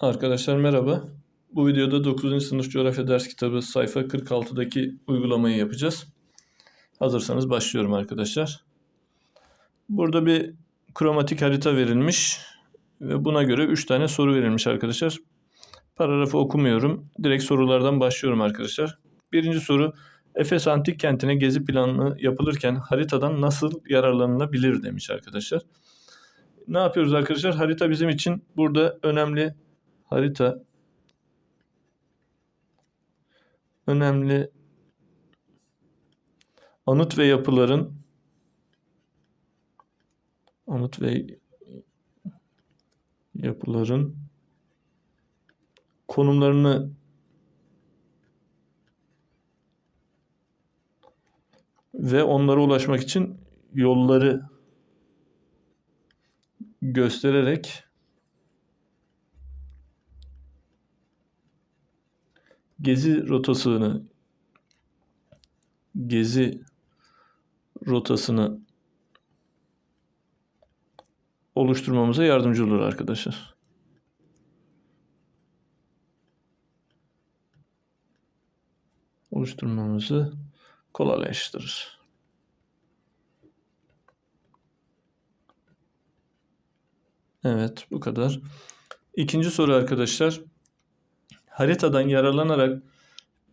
Arkadaşlar merhaba. Bu videoda 9. sınıf coğrafya ders kitabı sayfa 46'daki uygulamayı yapacağız. Hazırsanız başlıyorum arkadaşlar. Burada bir kromatik harita verilmiş ve buna göre 3 tane soru verilmiş arkadaşlar. Paragrafı okumuyorum. Direkt sorulardan başlıyorum arkadaşlar. Birinci soru Efes Antik Kenti'ne gezi planı yapılırken haritadan nasıl yararlanılabilir demiş arkadaşlar. Ne yapıyoruz arkadaşlar? Harita bizim için burada önemli harita. Önemli anıt ve yapıların anıt ve yapıların konumlarını ve onlara ulaşmak için yolları göstererek gezi rotasını gezi rotasını oluşturmamıza yardımcı olur arkadaşlar. Oluşturmamızı kolaylaştırır. Evet, bu kadar. İkinci soru arkadaşlar. Haritadan yararlanarak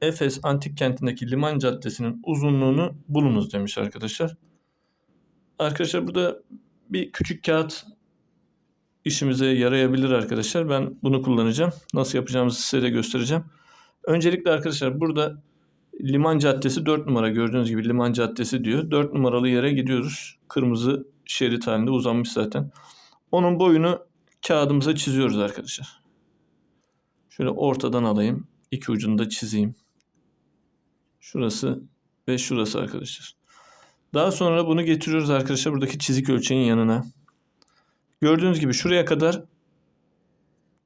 Efes antik kentindeki liman caddesinin uzunluğunu bulunuz demiş arkadaşlar. Arkadaşlar burada bir küçük kağıt işimize yarayabilir arkadaşlar. Ben bunu kullanacağım. Nasıl yapacağımızı size de göstereceğim. Öncelikle arkadaşlar burada Liman Caddesi 4 numara gördüğünüz gibi Liman Caddesi diyor. 4 numaralı yere gidiyoruz. Kırmızı şerit halinde uzanmış zaten. Onun boyunu kağıdımıza çiziyoruz arkadaşlar. Şöyle ortadan alayım. İki ucunu da çizeyim. Şurası ve şurası arkadaşlar. Daha sonra bunu getiriyoruz arkadaşlar buradaki çizik ölçeğin yanına. Gördüğünüz gibi şuraya kadar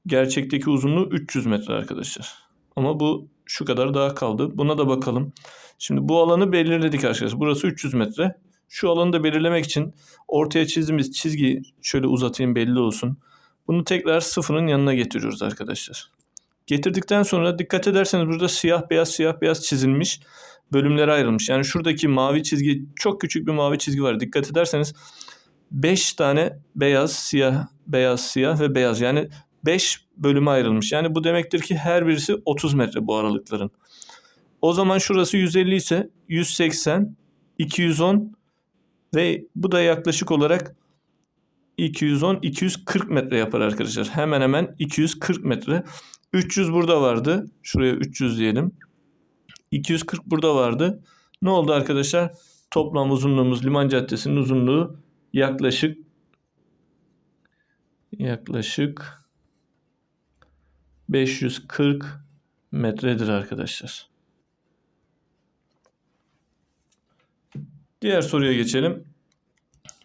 gerçekteki uzunluğu 300 metre arkadaşlar. Ama bu şu kadar daha kaldı. Buna da bakalım. Şimdi bu alanı belirledik arkadaşlar. Burası 300 metre. Şu alanı da belirlemek için ortaya çizdiğimiz çizgi şöyle uzatayım belli olsun. Bunu tekrar sıfırın yanına getiriyoruz arkadaşlar. Getirdikten sonra dikkat ederseniz burada siyah beyaz siyah beyaz çizilmiş. Bölümlere ayrılmış. Yani şuradaki mavi çizgi çok küçük bir mavi çizgi var. Dikkat ederseniz 5 tane beyaz, siyah, beyaz, siyah ve beyaz. Yani 5 bölüme ayrılmış. Yani bu demektir ki her birisi 30 metre bu aralıkların. O zaman şurası 150 ise 180, 210 ve bu da yaklaşık olarak 210, 240 metre yapar arkadaşlar. Hemen hemen 240 metre. 300 burada vardı. Şuraya 300 diyelim. 240 burada vardı. Ne oldu arkadaşlar? Toplam uzunluğumuz Liman Caddesi'nin uzunluğu yaklaşık yaklaşık 540 metredir arkadaşlar. Diğer soruya geçelim.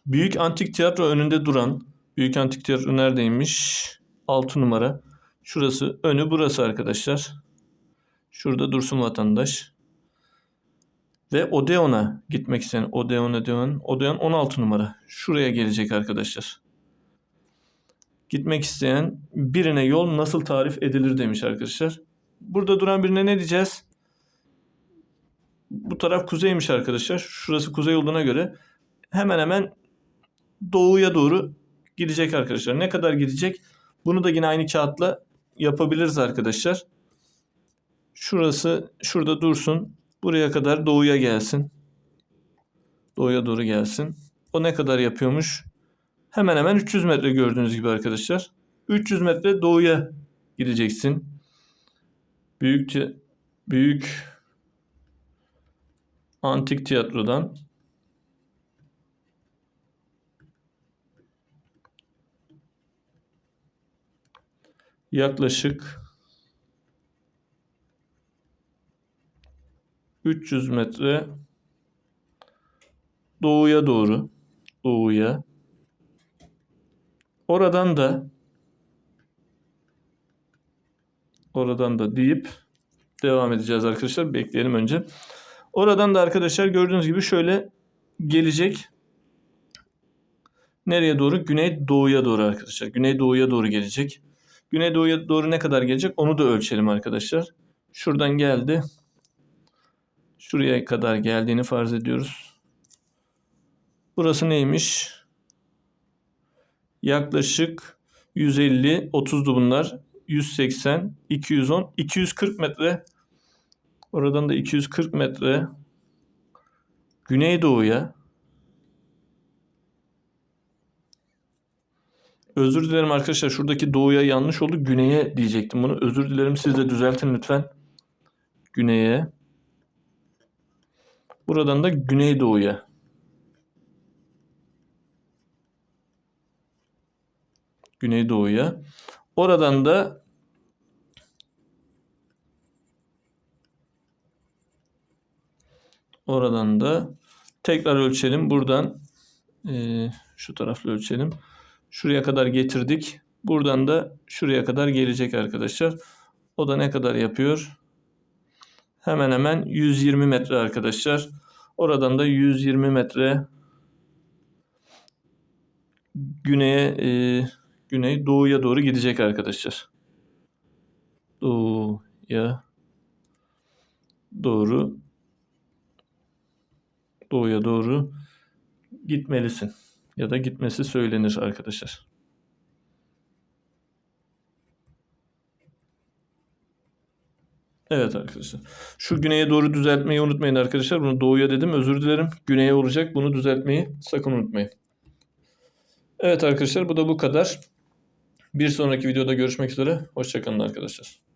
Büyük Antik Tiyatro önünde duran Büyük Antik Tiyatro neredeymiş? 6 numara. Şurası önü burası arkadaşlar. Şurada dursun vatandaş. Ve Odeon'a gitmek isteyen Odeon Odeon Odeon 16 numara. Şuraya gelecek arkadaşlar. Gitmek isteyen birine yol nasıl tarif edilir demiş arkadaşlar. Burada duran birine ne diyeceğiz? Bu taraf kuzeymiş arkadaşlar. Şurası kuzey olduğuna göre hemen hemen doğuya doğru gidecek arkadaşlar. Ne kadar gidecek? Bunu da yine aynı kağıtla yapabiliriz arkadaşlar. Şurası şurada dursun. Buraya kadar doğuya gelsin. Doğuya doğru gelsin. O ne kadar yapıyormuş? Hemen hemen 300 metre gördüğünüz gibi arkadaşlar. 300 metre doğuya gideceksin. Büyük büyük antik tiyatrodan yaklaşık 300 metre doğuya doğru doğuya oradan da oradan da deyip devam edeceğiz arkadaşlar. Bekleyelim önce. Oradan da arkadaşlar gördüğünüz gibi şöyle gelecek. Nereye doğru? Güney doğuya doğru arkadaşlar. Güney doğuya doğru gelecek. Güneydoğuya doğru ne kadar gelecek onu da ölçelim arkadaşlar. Şuradan geldi. Şuraya kadar geldiğini farz ediyoruz. Burası neymiş? Yaklaşık 150, 30'du bunlar. 180, 210, 240 metre. Oradan da 240 metre Güneydoğu'ya Özür dilerim arkadaşlar. Şuradaki doğuya yanlış oldu. Güneye diyecektim bunu. Özür dilerim. Siz de düzeltin lütfen. Güneye. Buradan da güneydoğuya. Güneydoğuya. Oradan da oradan da tekrar ölçelim. Buradan eee, şu tarafla ölçelim. Şuraya kadar getirdik. Buradan da şuraya kadar gelecek arkadaşlar. O da ne kadar yapıyor? Hemen hemen 120 metre arkadaşlar. Oradan da 120 metre güneye e, güney doğuya doğru gidecek arkadaşlar. Doğuya doğru doğuya doğru gitmelisin ya da gitmesi söylenir arkadaşlar. Evet arkadaşlar. Şu güneye doğru düzeltmeyi unutmayın arkadaşlar. Bunu doğuya dedim. Özür dilerim. Güneye olacak. Bunu düzeltmeyi sakın unutmayın. Evet arkadaşlar bu da bu kadar. Bir sonraki videoda görüşmek üzere. Hoşçakalın arkadaşlar.